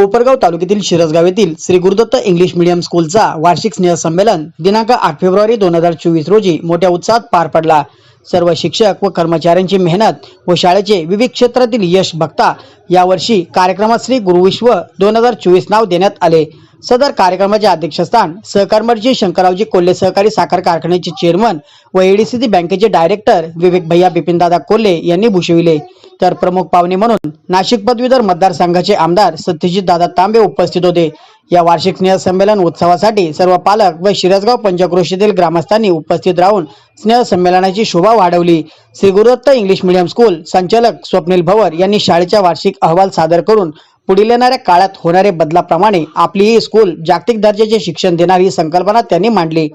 कोपरगाव तालुक्यातील शिरसगाव येथील Shri Gurudatta English medium स्कूलचा वार्षिक स्नेहसंमेलन दिनांक आठ फेब्रुवारी दोन हजार चोवीस रोजी मोठ्या उत्साहात पार पडला. सर्व शिक्षक व कर्मचाऱ्यांची मेहनत व शाळेचे विविध क्षेत्रातील यश बघता यावर्षी कार्यक्रमात श्री गुरुविश्व दोन हजार चोवीस नाव देण्यात आले. सदर कार्यक्रमाचे अध्यक्षस्थान सहकारमर्जी शंकररावजी कोल्हे सहकारी साखर कारखान्याचे चेअरमन व एडीसीसी बँकेचे डायरेक्टर विवेक भैया बिपिनदादा कोल्हे यांनी भूषविले. तर प्रमुख पाहुणे म्हणून नाशिक पदवीधर मतदारसंघाचे आमदार सत्यजित दादा तांबे उपस्थित होते. या वार्षिक स्नेह संमेलन उत्सवासाठी सर्व पालक व शिरसगाव पंचक्रोशीतील ग्रामस्थांनी उपस्थित राहून स्नेह संमेलनाची शोभा वाढवली. Shri Gurudatta English medium school संचालक स्वप्नील भवर यांनी शाळेचा वार्षिक अहवाल सादर करून पुढील येणाऱ्या काळात होणाऱ्या बदलाप्रमाणे आपली ही स्कूल जागतिक दर्जाचे शिक्षण देणार ही संकल्पना त्यांनी मांडली.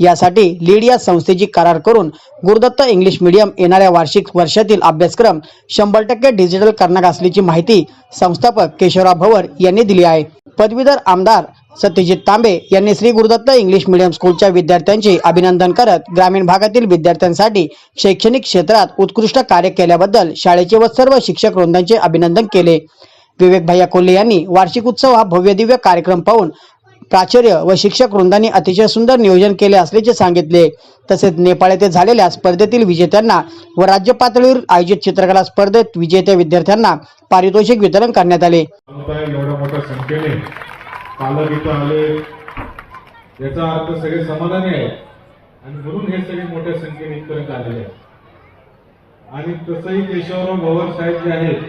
यासाठी लीड या संस्थेची करार करून गुरुदत्त इंग्लिश मीडियम येणाऱ्या वार्षिक वर्षातील अभ्यासक्रम शंभर टक्के डिजिटल करणार असल्याची माहिती संस्थापक केशवराव भवर यांनी दिली आहे. पदवीधर आमदार सत्यजित तांबे यांनी श्री गुरुदत्त इंग्लिश मीडियम स्कूलच्या विद्यार्थ्यांचे अभिनंदन करत ग्रामीण भागातील विद्यार्थ्यांसाठी शैक्षणिक क्षेत्रात उत्कृष्ट कार्य केल्याबद्दल शाळेचे व सर्व शिक्षक वृंदांचे अभिनंदन केले. विवेक भैया कोल्हे यांनी वार्षिक उत्सव हा भव्य दिव्य कार्यक्रम पाहून प्राचार्य व शिक्षक वृंदांनी अतिशय सुंदर नियोजन केले असल्याचे सांगितले. तसेच नेपाळ येथे झालेल्या स्पर्धेतील विजेत्यांना व राज्य पातळीवर आयोजित चित्रकला स्पर्धेत विजेत्या विद्यार्थ्यांना पारितोषिक वितरण करण्यात आले. एवढ्या मोठ्या संख्येने पालक इथं आले. याचा अर्थ सगळे समाधानी आहेत. आणि म्हणून हे सगळे मोठ्या संख्येने इथपर्यंत आलेले आहेत. आणि तसंही केशवराव भवर साहेब जे आहेत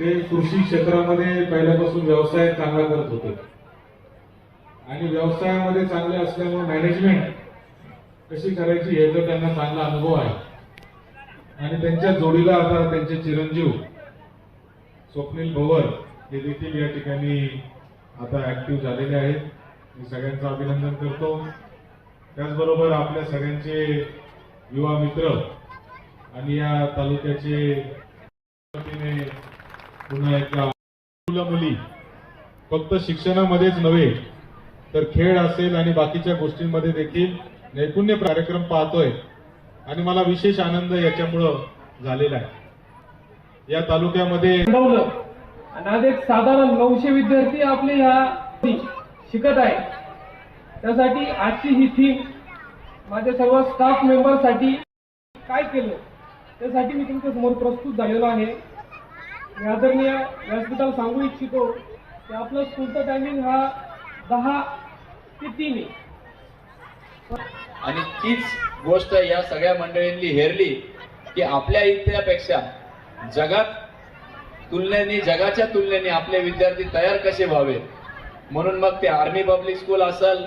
ते कृषी क्षेत्रामध्ये पहिल्यापासून व्यवसाय चांगला करत होते. आणि व्यवसायामध्ये चांगले असल्यामुळे मॅनेजमेंट कशी करायची याचा त्यांना चांगला अनुभव आहे. आणि त्यांच्या जोडीला आता त्यांचे चिरंजीव स्वप्नील भवर हे देखील या ठिकाणी आता ऍक्टिव्ह झालेले आहेत. मी सगळ्यांचं अभिनंदन करतो. त्याचबरोबर आपल्या सगळ्यांचे युवा मित्र आणि या तालुक्याचे पुन्हा एकदा मुलं मुली फक्त शिक्षणामध्येच नव्हे तर खेळ असेल आणि बाकीच्या गोष्टींमध्ये देखील नैपुण्य कार्यक्रम पाहतोय. आणि मला विशेष आनंद याच्यामुळं झालेला आहे. या तालुक्यामध्ये आणि आज एक साधारण नऊशे विद्यार्थी आपले ह्या शिकत आहे त्यासाठी आजची ही थीम माझ्या सर्व स्टाफ मेंबरसाठी काय केलं? त्यासाठी मी तुमच्यासमोर प्रस्तुत झालेलो आहे. मी आदरणीय व्यासपीठाला सांगू इच्छितो की आपलं स्कूलचा टायमिंग हा दहा ते तीन आहे. आणि तीच गोष्ट या सगळ्या मंडळींनी हेरली की आपल्या इथल्यापेक्षा जगात तुलनेने जगाच्या तुलनेने आपले विद्यार्थी तयार कसे व्हावे? म्हणून मग ते आर्मी पब्लिक स्कूल असेल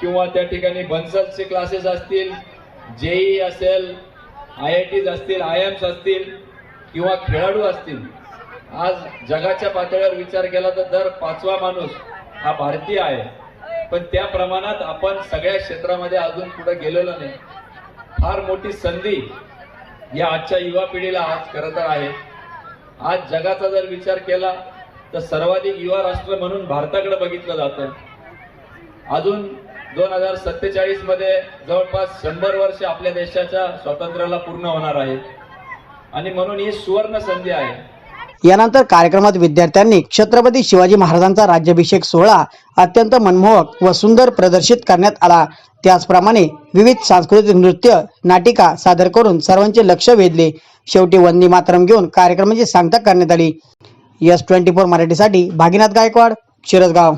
किंवा त्या ठिकाणी बन्सल्सचे क्लासेस असतील जेई असेल आय आय टीज असतील आय एम्स असतील किंवा खेळाडू असतील. आज जगाच्या पातळीवर विचार केला तर दर पाचवा माणूस हा भारतीय आहे. पण त्या प्रमाणात आपण सगळ्या क्षेत्रामध्ये अजून पुढे गेलेलो नाही. फार मोठी संधी या आजच्या युवा पिढीला आज खरं तर आहे. आज जगाचा जर विचार केला तर सर्वाधिक युवा राष्ट्र म्हणून भारताकडे बघितलं जातं. अजून दोन हजार सत्तेचाळीसमध्ये जवळपास शंभर वर्ष आपल्या देशाच्या स्वातंत्र्याला पूर्ण होणार आहे. आणि म्हणून ही सुवर्ण संधी आहे. यानंतर कार्यक्रमात विद्यार्थ्यांनी छत्रपती शिवाजी महाराजांचा राज्याभिषेक सोहळा अत्यंत मनमोहक व सुंदर प्रदर्शित करण्यात आला. त्याचप्रमाणे विविध सांस्कृतिक नृत्य नाटिका सादर करून सर्वांचे लक्ष वेधले. शेवटी वंदी मातरम घेऊन कार्यक्रमाची सांगता करण्यात आली. यस ट्वेंटी फोर मराठीसाठी भागीनाथ गायकवाड शिरसगाव.